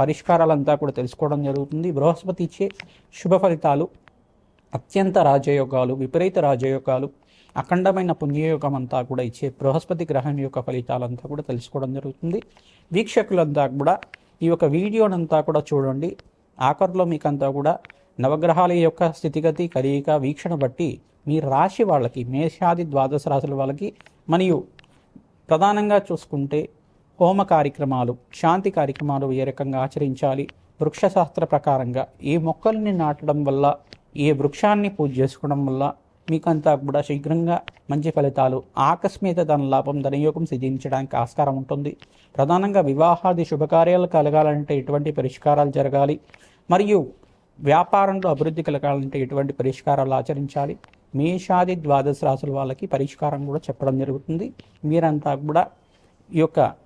పరిష్కారాలంతా కూడా తెలుసుకోవడం జరుగుతుంది. బృహస్పతి ఇచ్చే శుభ ఫలితాలు అత్యంత రాజయోగాలు విపరీత రాజయోగాలు అఖండమైన పుణ్యయోగం అంతా కూడా ఇచ్చే బృహస్పతి గ్రహం యొక్క ఫలితాలంతా కూడా తెలుసుకోవడం జరుగుతుంది. వీక్షకులంతా కూడా ఈ యొక్క వీడియోనంతా కూడా చూడండి. ఆఖరిలో మీకంతా కూడా నవగ్రహాల యొక్క స్థితిగతి కలియిక వీక్షణ బట్టి మీ రాశి వాళ్ళకి మేషాది ద్వాదశ రాశుల వాళ్ళకి మరియు ప్రధానంగా చూసుకుంటే హోమ కార్యక్రమాలు శాంతి కార్యక్రమాలు ఏ రకంగా ఆచరించాలి? వృక్షశాస్త్ర ప్రకారంగా ఏ మొక్కల్ని నాటడం వల్ల ఏ వృక్షాన్ని పూజ చేసుకోవడం వల్ల మీకంతా కూడా శీఘ్రంగా మంచి ఫలితాలు ఆకస్మిక ధన లాభం ధనయోగం సిద్ధించడానికి ఆస్కారం ఉంటుంది. ప్రధానంగా వివాహాది శుభకార్యాలు కలగాలంటే ఎటువంటి పరిష్కారాలు జరగాలి? మరియు వ్యాపారంలో అభివృద్ధి కలగాలంటే ఎటువంటి పరిష్కారాలు ఆచరించాలి? మేషాది ద్వాదశ రాసుల వాళ్ళకి పరిష్కారం కూడా చెప్పడం జరుగుతుంది. మీరంతా కూడా ఈ యొక్క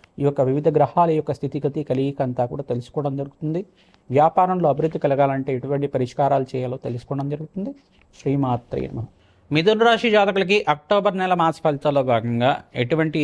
ఈ యొక్క వివిధ గ్రహాల యొక్క స్థితిగతి కలిగిక అంతా కూడా తెలుసుకోవడం జరుగుతుంది. వ్యాపారంలో అభివృద్ధి కలగాలంటే ఎటువంటి పరిష్కారాలు చేయాలో తెలుసుకోవడం జరుగుతుంది. శ్రీమాత్రే నమ. మిథున రాశి జాతకులకి అక్టోబర్ నెల మాస ఫలితాల్లో భాగంగా ఎటువంటి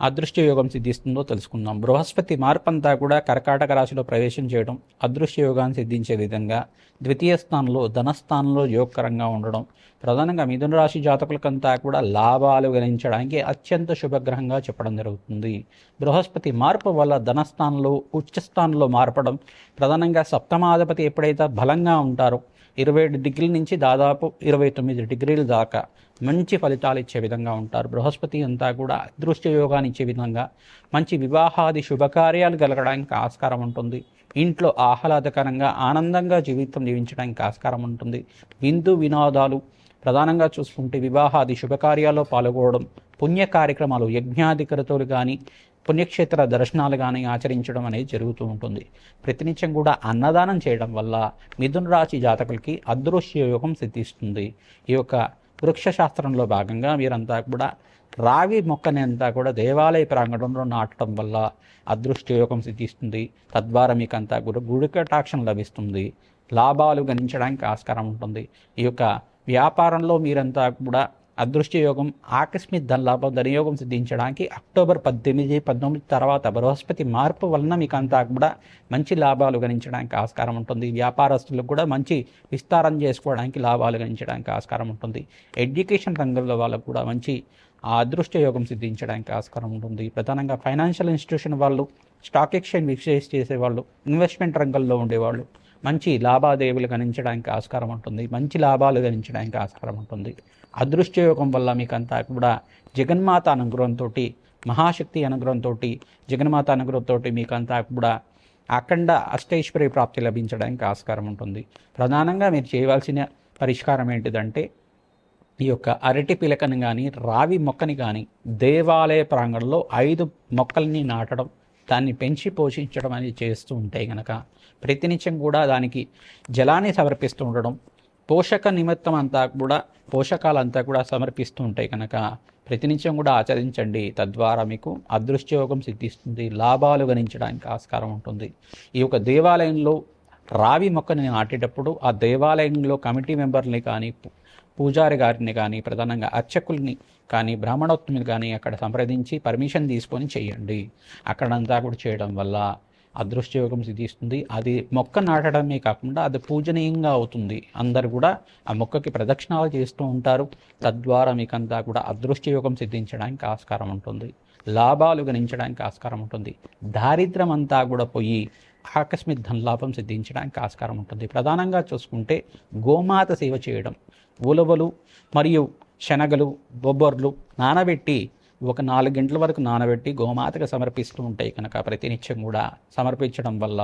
అదృష్ట యోగం సిద్ధిస్తుందో తెలుసుకుందాం. బృహస్పతి మార్పంతా కూడా కర్కాటక రాశిలో ప్రవేశం చేయడం అదృష్ట యోగాన్ని సిద్ధించే విధంగా ద్వితీయ స్థానంలో ధనస్థానంలో యోగకరంగా ఉండడం ప్రధానంగా మిథున రాశి జాతకులకంతా కూడా లాభాలు గణించడానికి అత్యంత శుభగ్రహంగా చెప్పడం జరుగుతుంది. బృహస్పతి మార్పు వల్ల ధనస్థానంలో ఉచ్చస్థానంలో మార్పడం ప్రధానంగా సప్తమాధిపతి ఎప్పుడైతే బలంగా ఉంటారో ఇరవై ఏడు డిగ్రీల నుంచి దాదాపు ఇరవై తొమ్మిది డిగ్రీల దాకా మంచి ఫలితాలు ఇచ్చే విధంగా ఉంటారు. బృహస్పతి అంతా కూడా అదృష్ట యోగాన్ని ఇచ్చే విధంగా మంచి వివాహాది శుభకార్యాలు కలగడానికి ఆస్కారం ఉంటుంది. ఇంట్లో ఆహ్లాదకరంగా ఆనందంగా జీవితం జీవించడానికి ఆస్కారం ఉంటుంది. విందు వినోదాలు ప్రధానంగా చూసుకుంటే వివాహాది శుభకార్యాల్లో పాల్గొనడం పుణ్య కార్యక్రమాలు యజ్ఞాధికరతలు కానీ పుణ్యక్షేత్ర దర్శనాలు కానీ ఆచరించడం అనేది జరుగుతూ ఉంటుంది. ప్రతినిత్యం కూడా అన్నదానం చేయడం వల్ల మిథున రాశి జాతకులకి అదృశ్య యోగం సిద్ధిస్తుంది. ఈ యొక్క వృక్ష శాస్త్రంలో భాగంగా మీరంతా కూడా రావి మొక్కని అంతా కూడా దేవాలయ ప్రాంగణంలో నాటడం వల్ల అదృష్ట యోగం సిద్ధిస్తుంది. తద్వారా మీకు అంతా కూడా గుడికటాక్షం లభిస్తుంది. లాభాలు గణించడానికి ఆస్కారం ఉంటుంది. ఈ యొక్క వ్యాపారంలో మీరంతా కూడా అదృష్ట యోగం ఆకస్మిక ధనలాభం ధనయోగం సిద్ధించడానికి అక్టోబర్ పద్దెనిమిది పంతొమ్మిది తర్వాత బృహస్పతి మార్పు వలన మీకు అంతా కూడా మంచి లాభాలు గణించడానికి ఆస్కారం ఉంటుంది. వ్యాపారస్తులకు కూడా మంచి విస్తారం చేసుకోవడానికి లాభాలు గణించడానికి ఆస్కారం ఉంటుంది. ఎడ్యుకేషన్ రంగంలో వాళ్ళకు కూడా మంచి అదృష్ట యోగం సిద్ధించడానికి ఆస్కారం ఉంటుంది. ప్రధానంగా ఫైనాన్షియల్ ఇన్స్టిట్యూషన్ వాళ్ళు స్టాక్ ఎక్స్చేంజ్ విక్సేజ్ చేసేవాళ్ళు ఇన్వెస్ట్మెంట్ రంగంలో ఉండేవాళ్ళు మంచి లాభాదేవీలు గణించడానికి ఆస్కారం ఉంటుంది. మంచి లాభాలు గణించడానికి ఆస్కారం ఉంటుంది. అదృష్టయోగం వల్ల మీకంతా కూడా జగన్మాత అనుగ్రహంతో మహాశక్తి అనుగ్రహంతో జగన్మాత అనుగ్రహంతో మీకంతా కూడా అఖండ అష్టైశ్వర్య ప్రాప్తి లభించడానికి ఆస్కారం ఉంటుంది. ప్రధానంగా మీరు చేయవలసిన పరిష్కారం ఏంటిదంటే ఈ యొక్క అరటి పిలకని కానీ రావి మొక్కని కానీ దేవాలయ ప్రాంగణంలో ఐదు మొక్కల్ని నాటడం దాన్ని పెంచి పోషించడం అనేది చేస్తూ ఉంటాయి కనుక ప్రతినిత్యం కూడా దానికి జలాన్ని సమర్పిస్తూ ఉండడం పోషక నిమిత్తం అంతా కూడా పోషకాలంతా కూడా సమర్పిస్తూ ఉంటాయి కనుక ప్రతినిత్యం కూడా ఆచరించండి. తద్వారా మీకు అదృష్టయోగం సిద్ధిస్తుంది లాభాలు గణించడానికి ఆస్కారం ఉంటుంది. ఈ యొక్క దేవాలయంలో రావి మొక్కని నాటేటప్పుడు ఆ దేవాలయంలో కమిటీ మెంబర్ని కానీ పూజారి గారిని కానీ ప్రధానంగా అర్చకుల్ని కానీ బ్రాహ్మణోత్తములు కానీ అక్కడ సంప్రదించి పర్మిషన్ తీసుకొని చేయండి. అక్కడంతా కూడా చేయడం వల్ల అదృష్టయోగం సిద్ధిస్తుంది. అది మొక్క నాటడమే కాకుండా అది పూజనీయంగా అవుతుంది. అందరు కూడా ఆ మొక్కకి ప్రదక్షిణాలు చేస్తూ ఉంటారు. తద్వారా మీకంతా కూడా అదృష్టయోగం సిద్ధించడానికి ఆస్కారం ఉంటుంది. లాభాలు గణించడానికి ఆస్కారం ఉంటుంది. దారిద్ర్యం అంతా కూడా పోయి ఆకస్మిక ధనలాభం సిద్ధించడానికి ఆస్కారం ఉంటుంది. ప్రధానంగా చూసుకుంటే గోమాత సేవ చేయడం. ఉలవలు మరియు శనగలు బొబ్బర్లు నానబెట్టి ఒక నాలుగు గంటల వరకు నానబెట్టి గోమాతకు సమర్పిస్తూ ఉంటాయి కనుక ప్రతినిత్యం కూడా సమర్పించడం వల్ల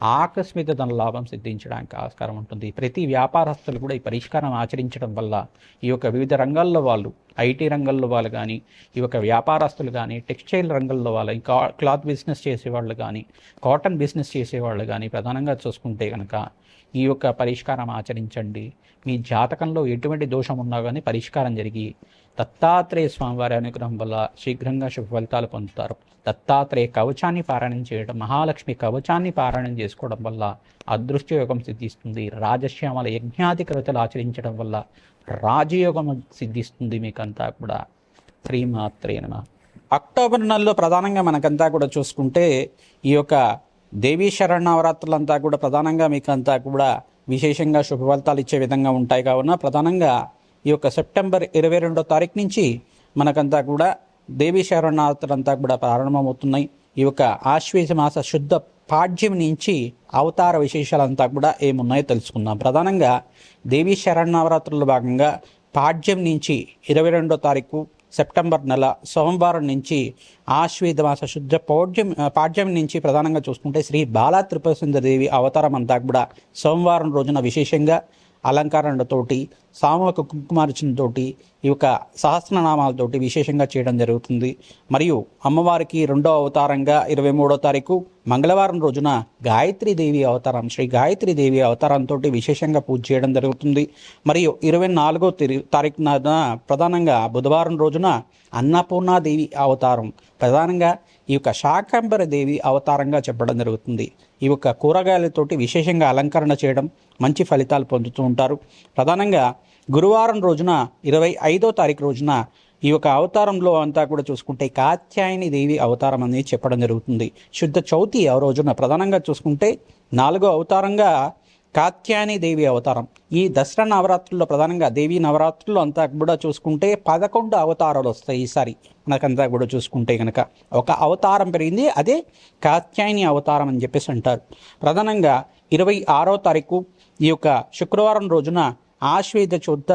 ఆకస్మిక ధన లాభం సిద్ధించడానికి ఆస్కారం ఉంటుంది. ప్రతి వ్యాపారస్తులు కూడా ఈ పరిష్కారం ఆచరించడం వల్ల ఈ యొక్క వివిధ రంగాల్లో వాళ్ళు ఐటీ రంగంలో వాళ్ళు కానీ ఈ యొక్క వ్యాపారస్తులు కానీ టెక్స్టైల్ రంగంలో వాళ్ళు ఇంకా క్లాత్ బిజినెస్ చేసేవాళ్ళు కానీ కాటన్ బిజినెస్ చేసేవాళ్ళు కానీ ప్రధానంగా చూసుకుంటే కనుక ఈ యొక్క పరిష్కారం ఆచరించండి. మీ జాతకంలో ఎటువంటి దోషం ఉన్నా కానీ పరిష్కారం జరిగి దత్తాత్రేయ స్వామివారి అనుగ్రహం వల్ల శీఘ్రంగా శుభ ఫలితాలు పొందుతారు. దత్తాత్రేయ కవచాన్ని పారాయణం చేయడం మహాలక్ష్మి కవచాన్ని పారాయణం చేసుకోవడం వల్ల అదృష్ట యోగం సిద్ధిస్తుంది. రాజశ్యామల యజ్ఞాది కవితలు ఆచరించడం వల్ల రాజయోగం సిద్ధిస్తుంది మీకంతా కూడా. శ్రీమాత్రే నమ. అక్టోబర్ నెలలో ప్రధానంగా మనకంతా కూడా చూసుకుంటే ఈ యొక్క దేవీ శరణవరాత్రులంతా కూడా ప్రధానంగా మీకంతా కూడా విశేషంగా శుభ ఫలితాలు ఇచ్చే విధంగా ఉంటాయి కావున ప్రధానంగా ఈ యొక్క సెప్టెంబర్ ఇరవై రెండో తారీఖు నుంచి మనకంతా కూడా దేవీ శరణార్థులంతా కూడా ప్రారంభమవుతున్నాయి. ఈ యొక్క ఆశ్వేజ మాస శుద్ధ పాడ్యం నుంచి అవతార విశేషాలంతా కూడా ఏమున్నాయో తెలుసుకుందాం. ప్రధానంగా దేవీ శరణవరాత్రుల భాగంగా పాడ్యం నుంచి ఇరవై రెండో తారీఖు సెప్టెంబర్ నెల సోమవారం నుంచి ఆశ్వేద మాస శుద్ధ పౌడ్యం పాడ్యం నుంచి ప్రధానంగా చూసుకుంటే శ్రీ బాలా త్రిపురసుందరదేవి అవతారం అంతా కూడా సోమవారం రోజున విశేషంగా అలంకరణలతోటి సామూహిక కుంకుమార్చనతోటి ఈ యొక్క సహస్రనామాలతోటి విశేషంగా చేయడం జరుగుతుంది. మరియు అమ్మవారికి రెండో అవతారంగా ఇరవై మూడో తారీఖు మంగళవారం రోజున దేవి అవతారం శ్రీ దేవి అవతారంతో విశేషంగా పూజ చేయడం జరుగుతుంది. మరియు ఇరవై నాలుగో తారీఖున ప్రధానంగా బుధవారం రోజున అన్నపూర్ణాదేవి అవతారం ప్రధానంగా ఈ యొక్క శాకంబర దేవి అవతారంగా చెప్పడం జరుగుతుంది. ఈ యొక్క కూరగాయలతోటి విశేషంగా అలంకరణ చేయడం మంచి ఫలితాలు పొందుతూ ఉంటారు. ప్రధానంగా గురువారం రోజున ఇరవై ఐదో తారీఖు రోజున ఈ యొక్క అవతారంలో అంతా కూడా చూసుకుంటే కాత్యాయని దేవి అవతారం అనేది చెప్పడం జరుగుతుంది. శుద్ధ చౌతి ఆ రోజున ప్రధానంగా చూసుకుంటే నాలుగో అవతారంగా కాత్యాయని దేవి అవతారం. ఈ దసరా నవరాత్రుల్లో ప్రధానంగా దేవి నవరాత్రులు అంతా కూడా చూసుకుంటే పదకొండు అవతారాలు వస్తాయి ఈసారి. మనకంతా కూడా చూసుకుంటే కనుక ఒక అవతారం పెరిగింది అదే కాత్యాయని అవతారం అని చెప్పేసి అంటారు. ప్రధానంగా ఇరవై ఆరో తారీఖు ఈ యొక్క శుక్రవారం రోజున ఆశ్వేద శుద్ధ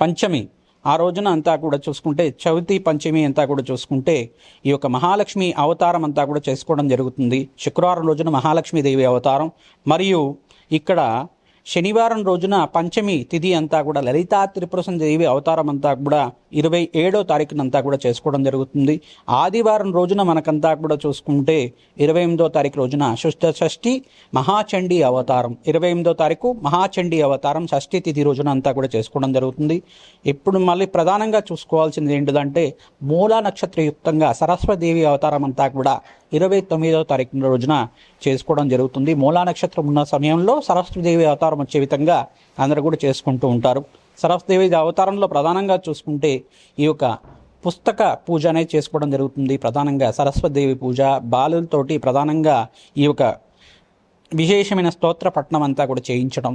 పంచమి. ఆ రోజున అంతా కూడా చూసుకుంటే చవితి పంచమి అంతా కూడా చూసుకుంటే ఈ యొక్క మహాలక్ష్మి అవతారం అంతా కూడా చేసుకోవడం జరుగుతుంది. శుక్రవారం రోజున మహాలక్ష్మీదేవి అవతారం. మరియు ఇక్కడ శనివారం రోజున పంచమి తిథి అంతా కూడా లలితా త్రిపుర దేవి అవతారం అంతా కూడా ఇరవై ఏడో తారీఖునంతా కూడా చేసుకోవడం జరుగుతుంది. ఆదివారం రోజున మనకంతా కూడా చూసుకుంటే ఇరవై ఎనిమిదో తారీఖు రోజున శుద్ధ షష్ఠి మహాచండీ అవతారం. ఇరవై ఎనిమిదో తారీఖు మహాచండీ అవతారం షష్ఠి తిథి రోజున అంతా కూడా చేసుకోవడం జరుగుతుంది. ఇప్పుడు మళ్ళీ ప్రధానంగా చూసుకోవాల్సింది ఏంటిదంటే మూల నక్షత్రయుక్తంగా సరస్వదేవి అవతారం అంతా కూడా ఇరవై తొమ్మిదవ తారీఖున రోజున చేసుకోవడం జరుగుతుంది. మూలా నక్షత్రం ఉన్న సమయంలో సరస్వతిదేవి అవతారం వచ్చే విధంగా అందరూ కూడా చేసుకుంటూ ఉంటారు. సరస్వతిదేవి అవతారంలో ప్రధానంగా చూసుకుంటే ఈ యొక్క పుస్తక పూజ అనేది చేసుకోవడం జరుగుతుంది. ప్రధానంగా సరస్వతిదేవి పూజ బాలులతోటి ప్రధానంగా ఈ యొక్క విశేషమైన స్తోత్ర పట్టణం అంతా కూడా చేయించడం.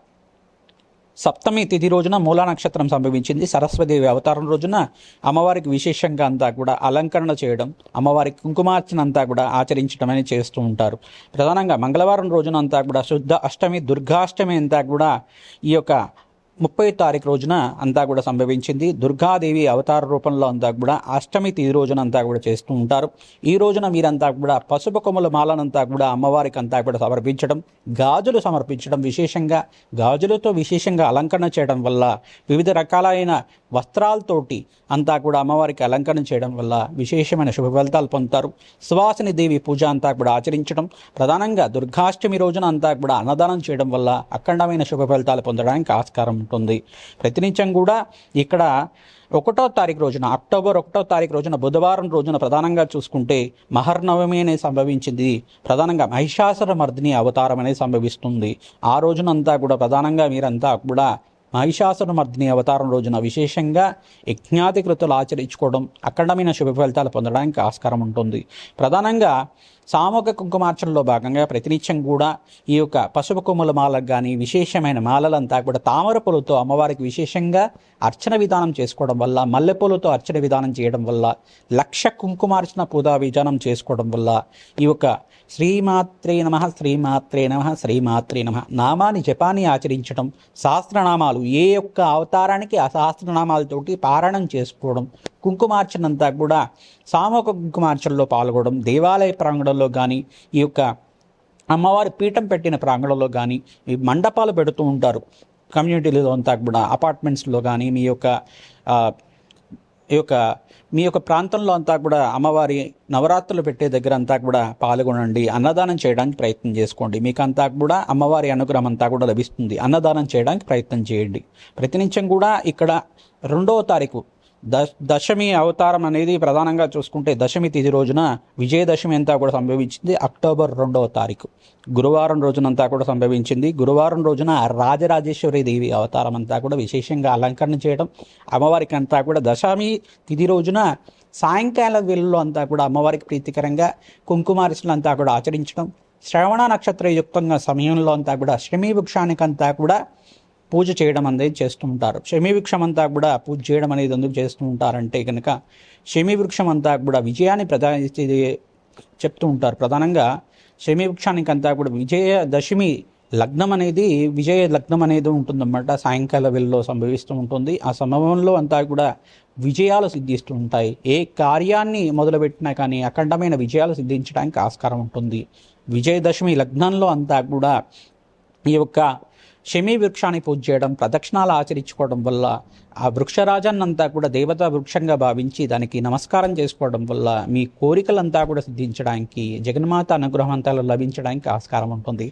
సప్తమి తిథి రోజున మూలా నక్షత్రం సంభవించింది. సరస్వదేవి అవతారం రోజున అమ్మవారికి విశేషంగా అంతా కూడా అలంకరణ చేయడం అమ్మవారికి కుంకుమార్చన అంతా కూడా ఆచరించడం అని చేస్తూ ఉంటారు. ప్రధానంగా మంగళవారం రోజున అంతా కూడా శుద్ధ అష్టమి దుర్గాష్టమి అంతా కూడా ఈ యొక్క ముప్పై తారీఖు రోజున అంతా కూడా సంభవించింది. దుర్గాదేవి అవతార రూపంలో అంతా కూడా అష్టమి ఈ రోజున అంతా కూడా చేస్తూ ఉంటారు. ఈ రోజున మీరంతా కూడా పసుపు కొమ్మల మాలనంతా కూడా అమ్మవారికి అంతా కూడా సమర్పించడం గాజులు సమర్పించడం విశేషంగా గాజులతో విశేషంగా అలంకరణ చేయడం వల్ల వివిధ రకాలైన వస్త్రాలతోటి అంతా కూడా అమ్మవారికి అలంకరణ చేయడం వల్ల విశేషమైన శుభ ఫలితాలు పొందుతారు. సువాసిని దేవి పూజ అంతా కూడా ఆచరించడం ప్రధానంగా దుర్గాష్టమి రోజున అంతా కూడా అన్నదానం చేయడం వల్ల అఖండమైన శుభ ఫలితాలు పొందడానికి ఆస్కారం ఉంటుంది. ప్రతినిత్యం కూడా ఇక్కడ ఒకటో తారీఖు రోజున అక్టోబర్ ఒకటో తారీఖు రోజున బుధవారం రోజున ప్రధానంగా చూసుకుంటే మహర్నవమి అనేది సంభవించింది. ప్రధానంగా మహిషాసుర మర్దిని అవతారం అనేది సంభవిస్తుంది. ఆ రోజునంతా కూడా ప్రధానంగా మీరంతా కూడా మహిషాసుర మర్దిని అవతారం రోజున విశేషంగా యజ్ఞాధికృతులు ఆచరించుకోవడం అఖండమైన శుభ ఫలితాలు పొందడానికి ఆస్కారం ఉంటుంది. ప్రధానంగా సామూహిక కుంకుమార్చనలో భాగంగా ప్రతినిత్యం కూడా ఈ యొక్క పసుపు కొమ్ముల మాలకు కానీ విశేషమైన మాలలంతా కూడా తామర పూలతో అమ్మవారికి విశేషంగా అర్చన విధానం చేసుకోవడం వల్ల మల్లెపూలతో అర్చన విధానం చేయడం వల్ల లక్ష కుంకుమార్చన పూజా విధానం చేసుకోవడం వల్ల ఈ యొక్క శ్రీమాత్రే నమ శ్రీమాత్రే నమ శ్రీమాత్రే నమ నామాన్ని జపాన్ని ఆచరించడం సహస్రనామాలు ఏ యొక్క అవతారానికి ఆ సహస్రనామాలతోటి పారాయణం చేసుకోవడం కుంకుమార్చనంతా కూడా సామూహిక కుంకుమార్చనలో పాల్గొనడం దేవాలయ ప్రాంగణంలో కానీ ఈ యొక్క అమ్మవారి పీఠం పెట్టిన ప్రాంగణంలో కానీ ఈ మండపాలు పెడుతూ ఉంటారు. కమ్యూనిటీలో అంతా కూడా అపార్ట్మెంట్స్లో కానీ మీ యొక్క ఈ యొక్క మీ యొక్క ప్రాంతంలో అంతా కూడా అమ్మవారి నవరాత్రులు పెట్టే దగ్గర అంతా కూడా పాల్గొనండి. అన్నదానం చేయడానికి ప్రయత్నం చేసుకోండి. మీకు అంతా కూడా అమ్మవారి అనుగ్రహం అంతా కూడా లభిస్తుంది. అన్నదానం చేయడానికి ప్రయత్నం చేయండి. ప్రతినిత్యం కూడా ఇక్కడ రెండవ తారీఖు దశమి అవతారం అనేది ప్రధానంగా చూసుకుంటే దశమి తిథి రోజున విజయదశమి అంతా కూడా సంభవించింది అక్టోబర్ రెండవ తారీఖు. గురువారం రోజునంతా కూడా సంభవించింది. గురువారం రోజున రాజరాజేశ్వరి దేవి అవతారం అంతా కూడా విశేషంగా అలంకరణ చేయడం అమ్మవారికి అంతా కూడా దశమి తిథి రోజున సాయంకాల వేళల్లో అంతా కూడా అమ్మవారికి ప్రీతికరంగా కుంకుమార్చనలు అంతా కూడా ఆచరించడం శ్రవణ నక్షత్ర యుక్తంగా సమయంలో అంతా కూడా శ్రమీ వృక్షానికంతా కూడా పూజ చేయడం అనేది చేస్తూ ఉంటారు శమీ వృక్షం అంతా కూడా పూజ చేయడం అనేది ఎందుకు చేస్తూ ఉంటారంటే కనుక శమీ వృక్షం అంతా కూడా విజయాన్ని ప్రధాన చెప్తూ ఉంటారు. ప్రధానంగా శమీ వృక్షానికి అంతా కూడా విజయదశమి లగ్నం అనేది విజయ లగ్నం అనేది ఉంటుందన్నమాట. సాయంకాల వేళలో సంభవిస్తూ ఉంటుంది. ఆ సమయంలో అంతా కూడా విజయాలు సిద్ధిస్తూ ఉంటాయి. ఏ కార్యాన్ని మొదలుపెట్టినా కానీ అఖండమైన విజయాలు సిద్ధించడానికి ఆస్కారం ఉంటుంది. విజయదశమి లగ్నంలో అంతా కూడా ఈ యొక్క శమీ వృక్షాన్ని పూజ చేయడం ప్రదక్షిణాలు ఆచరించుకోవడం వల్ల ఆ వృక్షరాజన్నంతా కూడా దేవతా వృక్షంగా భావించి దానికి నమస్కారం చేసుకోవడం వల్ల మీ కోరికలంతా కూడా సిద్ధించడానికి జగన్మాత అనుగ్రహం అంతా లభించడానికి ఆస్కారం ఉంటుంది.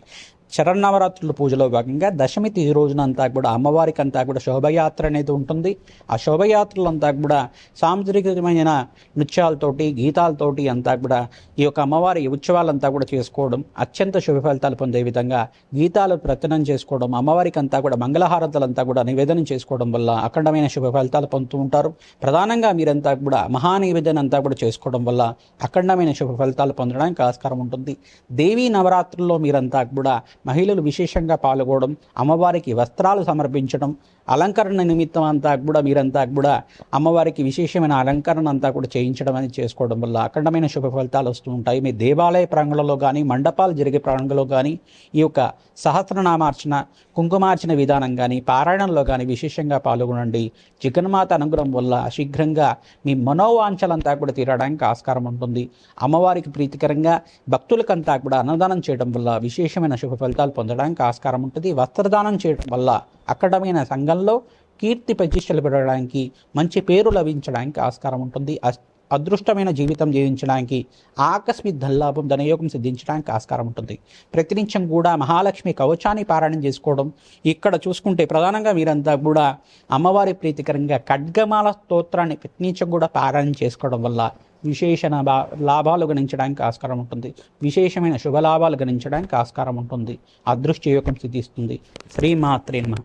శరన్నవరాత్రుల పూజలో భాగంగా దశమి తిథి రోజునంతా కూడా అమ్మవారికి అంతా కూడా శోభయాత్ర అనేది ఉంటుంది. ఆ శోభయాత్రలంతా కూడా సాంస్కృతికమైన నృత్యాలతోటి గీతాలతోటి అంతా కూడా ఈ యొక్క అమ్మవారి ఉత్సవాలంతా కూడా చేసుకోవడం అత్యంత శుభ ఫలితాలు పొందే విధంగా గీతాలు ప్రతనం చేసుకోవడం అమ్మవారికి అంతా కూడా మంగళహారతులంతా కూడా నివేదన చేసుకోవడం వల్ల అఖండమైన శుభ ఫలితాలు పొందుతూ ఉంటారు. ప్రధానంగా మీరంతా కూడా మహా నివేదన అంతా కూడా చేసుకోవడం వల్ల అఖండమైన శుభ ఫలితాలు పొందడానికి ఆస్కారం ఉంటుంది. దేవీ నవరాత్రుల్లో మీరంతా కూడా మహిళలు విశేషంగా పాల్గొనడం అమ్మవారికి వస్త్రాలు సమర్పించడం అలంకరణ నిమిత్తం అంతా కూడా మీరంతా కూడా అమ్మవారికి విశేషమైన అలంకరణ అంతా కూడా చేయించడం అనేది చేసుకోవడం వల్ల అఖండమైన శుభ ఫలితాలు వస్తూ ఉంటాయి. మీ దేవాలయ ప్రాంగణంలో కానీ మండపాలు జరిగే ప్రాంగణంలో కానీ ఈ యొక్క సహస్రనామార్చన కుంకుమార్చన విధానం కానీ పారాయణంలో కానీ విశేషంగా పాల్గొనండి. జగన్మాత అనుగ్రహం వల్ల శీఘ్రంగా మీ మనోవాంఛలంతా కూడా తీరడానికి ఆస్కారం ఉంటుంది. అమ్మవారికి ప్రీతికరంగా భక్తులకంతా కూడా అన్నదానం చేయడం వల్ల విశేషమైన శుభ ఫలితాలు పొందడానికి ఆస్కారం ఉంటుంది. వస్త్రదానం చేయడం వల్ల అక్కడమైన సంఘంలో కీర్తి ప్రతిష్టలు పెరగడానికి మంచి పేరు లభించడానికి ఆస్కారం ఉంటుంది. అదృష్టమైన జీవితం జీవించడానికి ఆకస్మిక ధనలాభం ధనయోగం సిద్ధించడానికి ఆస్కారం ఉంటుంది. ప్రతినిత్యం కూడా మహాలక్ష్మి కవచాన్ని పారాయణం చేసుకోవడం ఇక్కడ చూసుకుంటే ప్రధానంగా మీరంతా కూడా అమ్మవారి ప్రీతికరంగా ఖడ్గమాల స్తోత్రాన్ని ప్రతినిత్యం కూడా పారాయణం చేసుకోవడం వల్ల విశేష లాభాలు గణించడానికి ఆస్కారం ఉంటుంది. విశేషమైన శుభలాభాలు గణించడానికి ఆస్కారం ఉంటుంది. అదృష్ట యోగం సిద్ధిస్తుంది. శ్రీమాత్రే నమః.